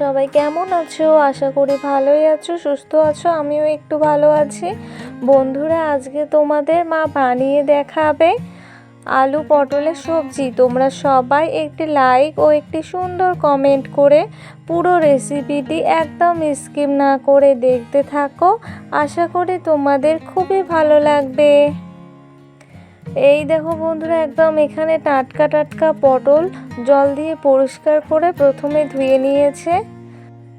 সবাই কেমন আছো? আশা করি ভালোই আছো, সুস্থ আছো, আমিও একটু ভালো আছি। বন্ধুরা, আজকে তোমাদের মা বানিয়ে দেখাবে আলু পটলের সবজি। তোমরা সবাই একটি লাইক ও একটি সুন্দর কমেন্ট করে পুরো রেসিপিটি একদম স্কিপ না করে দেখতে থাকো। আশা করি তোমাদের খুবই ভালো লাগবে। এই দেখো বন্ধুরা, একদম এখানে টাটকা টাটকা পটল জল দিয়ে পরিষ্কার করে প্রথমে ধুয়ে নিয়েছে।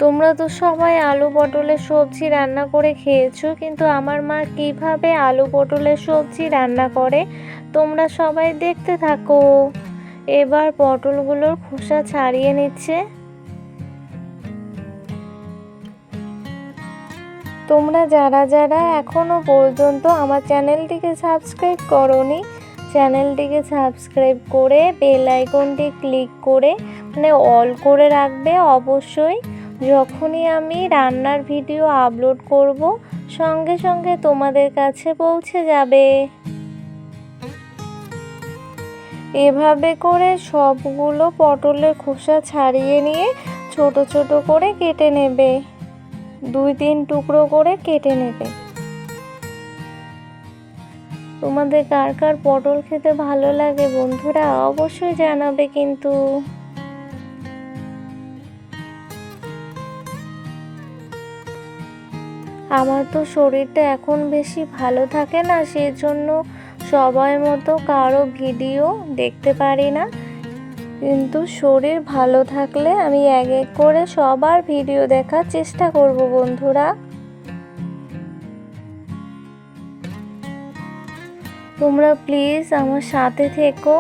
তোমরা তো সবাই আলু পটলের সবজি রান্না করে খেয়েছো, কিন্তু আমার মা কীভাবে আলু পটলের সবজি রান্না করে, তোমরা সবাই দেখতে থাকো। এবার পটলগুলোর খোসা ছাড়িয়ে নিচ্ছে। তোমরা যারা যারা এখনও পর্যন্ত আমার চ্যানেলটিকে সাবস্ক্রাইব করনি, চ্যানেলটিকে সাবস্ক্রাইব করে বেল আইকনটি ক্লিক করে মানে অল করে রাখবে অবশ্যই। যখনই আমি রান্নার ভিডিও আপলোড করব, সঙ্গে সঙ্গে তোমাদের কাছে পৌঁছে যাবে। এভাবে করে সবগুলো পটলের খোসা ছাড়িয়ে নিয়ে ছোট ছোট করে কেটে নেবে। দুই তিন টুকরো করে কেটে নেবে। তোমাদের কার কার পটল খেতে ভালো লাগে বন্ধুরা অবশ্যই জানাবে কিন্তু। আমার তো শরীরটা এখন বেশি ভালো থাকে না, সেজন্য সবাই মতো কারও ভিডিও দেখতে পারি না। কিন্তু শরীর ভালো থাকলে আমি এক এক করে সবার ভিডিও দেখার চেষ্টা করব, বন্ধুরা। তোমরা প্লিজ আমার সাথে থেকো।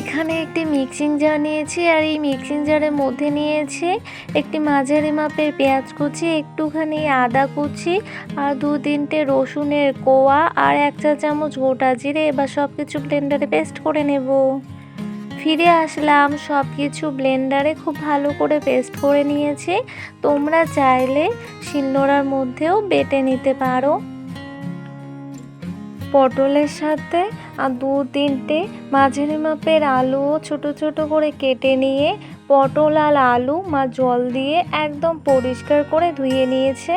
এখানে একটি মিক্সিং জার নিয়েছি আর এই মিক্সিং জারের মধ্যে নিয়েছি একটি মাঝারি মাপের পেঁয়াজ কুচি, একটুখানি আদা কুচি আর দু তিনটে রসুনের কোয়া আর এক চা চামচ গোটা জিরে। এবার সব কিছু ব্লেন্ডারে পেস্ট করে নেব। ফিরে আসলাম সব কিছু ব্লেন্ডারে খুব ভালো করে পেস্ট করে নিয়েছি। তোমরা চাইলে শিলনোড়ার মধ্যেও বেটে নিতে পারো। পটলের সাথে আর দু তিনটে মাঝারি মাপের আলুও ছোট ছোট করে কেটে নিয়ে পটল আর আলু মা জল দিয়ে একদম পরিষ্কার করে ধুয়ে নিয়েছে।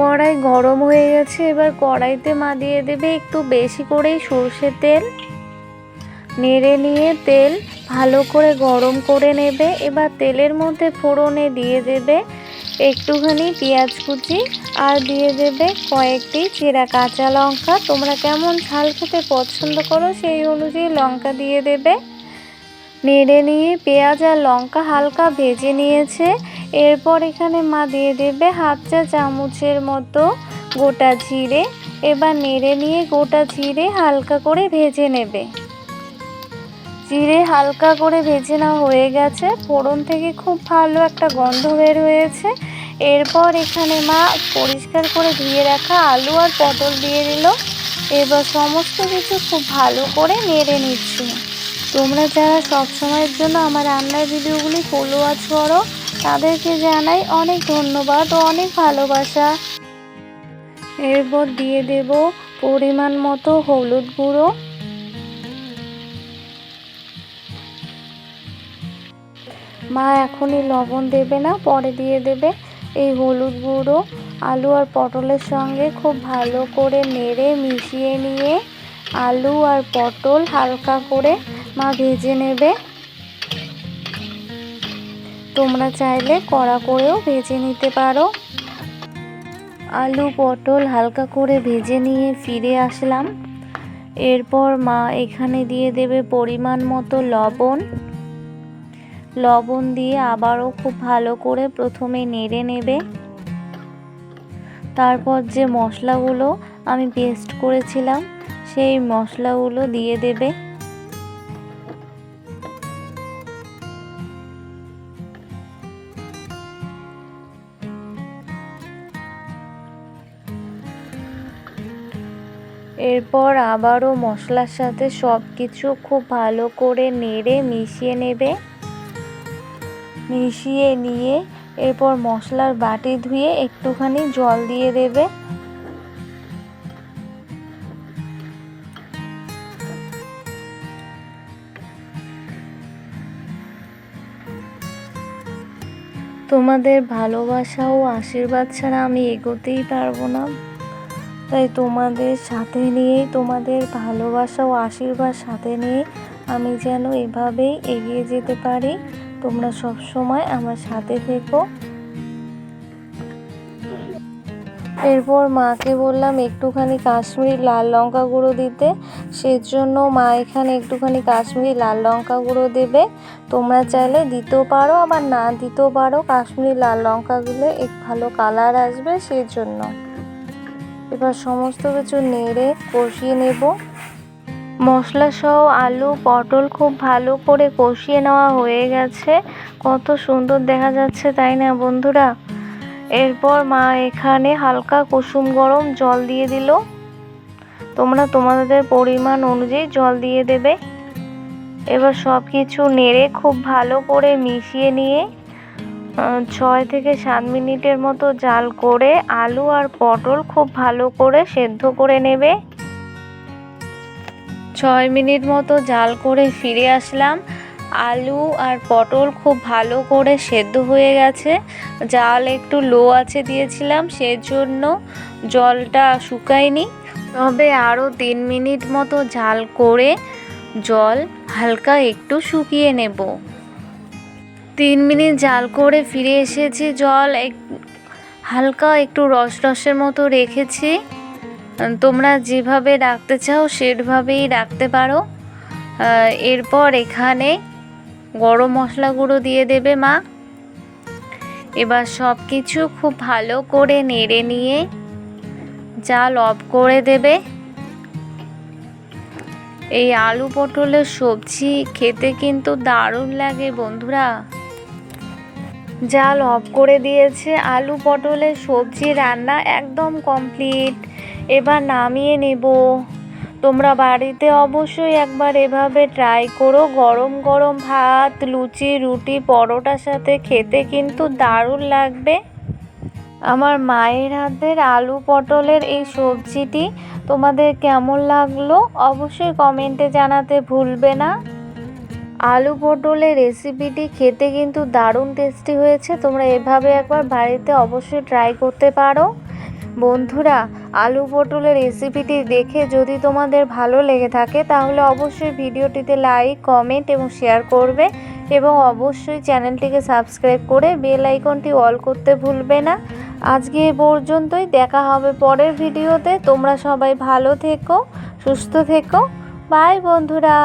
কড়াই গরম হয়ে গেছে, এবার কড়াইতে মা দিয়ে দেবে একটু বেশি করেই সর্ষের তেল। নেড়ে নিয়ে তেল ভালো করে গরম করে নেবে, এবার তেলের মধ্যে ফোড়নে দিয়ে দেবে একটুখানি পেঁয়াজ কুচি আর দিয়ে দেবে কয়েকটি চেরা কাঁচা লঙ্কা। তোমরা কেমন ঝাল খেতে পছন্দ করো সেই অনুযায়ী লঙ্কা দিয়ে দেবে। নেড়ে নিয়ে পেঁয়াজ আর লঙ্কা হালকা ভেজে নিয়েছে। এরপর এখানে মা দিয়ে দেবে হাফ চা চামচের মতো গোটা জিরে। এবার নেড়ে নিয়ে গোটা জিরে হালকা করে ভেজে নেবে। জিরে হালকা করে ভেজে না হয়ে গেছে। ফোড়ন থেকে খুব ভালো একটা গন্ধ বের হয়েছে। এরপর এখানে মা পরিষ্কার করে ধুয়ে রাখা আলু আর পটল দিয়ে দিল। এবার সমস্ত কিছু খুব ভালো করে নেড়ে নিচ্ছি। তোমরা যারা সব সময়ের জন্য আমার রান্নার ভিডিওগুলি ফলো আছ করো তাদেরকে জানাই অনেক ধন্যবাদ ও অনেক ভালোবাসা। এরপর দিয়ে দেব পরিমাণ মতো হলুদ গুঁড়ো। মা এখনই লবণ দেবে না, পরে দিয়ে দেবে। এই হলুদ গুঁড়ো, আলু আর পটলের সঙ্গে খুব ভালো করে নেড়ে মিশিয়ে নিয়ে আলু আর পটল হালকা করে মা ভেজে নেবে। তোমরা চাইলে কড়া করেও ভেজে নিতে পারো। আলু, পটল হালকা করে ভেজে নিয়ে ফিরে আসলাম। এরপর মা এখানে দিয়ে দেবে পরিমাণ মতো লবণ। লবণ দিয়ে আবারও খুব ভালো করে প্রথমে নেড়ে নেবে। তারপর যে মশলাগুলো আমি পেস্ট করেছিলাম, সেই মশলাগুলো দিয়ে দেবে। এরপর আবারও মশলার সাথে সব কিছু খুব ভালো করে নেড়ে মিশিয়ে নেবে। মিশিয়ে নিয়ে এরপর মশলার বাটি ধুয়ে একটুখানি জল দিয়ে দেবে। তোমাদের ভালোবাসা ও আশীর্বাদ ছাড়া আমি এগোতেই পারব না। তাই তোমাদের সাথে নিয়েই তোমাদের ভালোবাসা ও আশীর্বাদ সাথে নিয়ে আমি যেন এভাবেই এগিয়ে যেতে পারি। তোমরা সব সময় আমার সাথে থেকো। এরপর মাকে বললাম, একটুখানি কাশ্মীরি লাল লঙ্কা গুঁড়ো দিতে। সেজন্য মা এখানে একটুখানি কাশ্মীরি লাল লঙ্কা গুঁড়ো দেবে। তোমরা চাইলে দিতেও পারো, আবার না দিতেও পারো। কাশ্মীরি লাল লঙ্কাগুলো এক ভালো কালার আসবে সেই জন্য এবার সমস্ত কিছু নেড়ে কষিয়ে নেব। মশলা সহ আলু, পটল খুব ভালো করে কষিয়ে নেওয়া হয়ে গেছে। কত সুন্দর দেখা যাচ্ছে, তাই না বন্ধুরা? এরপর মা এখানে হালকা কুসুম গরম জল দিয়ে দিল। তোমরা তোমাদের পরিমাণ অনুযায়ী জল দিয়ে দেবে। এবার সব কিছু নেড়ে খুব ভালো করে মিশিয়ে নিয়ে ছয় থেকে সাত মিনিটের মতো জাল করে আলু আর পটল খুব ভালো করে সেদ্ধ করে নেবে। ছয় মিনিট মতো জাল করে ফিরে আসলাম। আলু আর পটল খুব ভালো করে সেদ্ধ হয়ে গেছে। জাল একটু লো আছে দিয়েছিলাম, সেজন্য জলটা শুকায়নি। তবে আরও তিন মিনিট মতো জাল করে জল হালকা একটু শুকিয়ে নেব। তিন মিনিট জাল করে ফিরে এসেছি, জল হালকা একটু রস রসের মতো রেখেছি। তোমরা যেভাবে রাখতে চাও সেভাবেই রাখতে পারো। এরপর এখানে গরম মশলা গুঁড়ো দিয়ে দেবে মা। এবার সব কিছু খুব ভালো করে নেড়ে নিয়ে জাল অফ করে দেবে। এই আলু পটলের সবজি খেতে কিন্তু দারুণ লাগে বন্ধুরা। জাল অফ করে দিয়েছে আলু পটলের সবজি রান্না একদম কমপ্লিট। এবার নামিয়ে নেব। তোমরা বাড়িতে অবশ্যই একবার এভাবে ট্রাই করো। গরম গরম ভাত, লুচি, রুটি, পরোটার সাথে খেতে কিন্তু দারুণ লাগবে। আমার মায়ের হাতের আলু পটলের এই সবজিটি তোমাদের কেমন লাগল অবশ্যই কমেন্টে জানাতে ভুলবে না। আলু পটলের রেসিপিটি খেতে কিন্তু দারুণ টেস্টি হয়েছে। তোমরা এভাবে একবার বাড়িতে অবশ্যই ট্রাই করতে পারো। বন্ধুরা আলু পটলের রেসিপিটি দেখে যদি তোমাদের ভালো লেগে থাকে, তাহলে অবশ্যই ভিডিওটিতে লাইক কমেন্ট এবং শেয়ার করবে এবং অবশ্যই চ্যানেলটিকে সাবস্ক্রাইব করে বেল আইকনটি অল করতে ভুলবে না। আজকে এ পর্যন্তই, দেখা হবে পরের ভিডিওতে তোমরা সবাই ভালো থেকো, সুস্থ থেকো। বাই বন্ধুরা।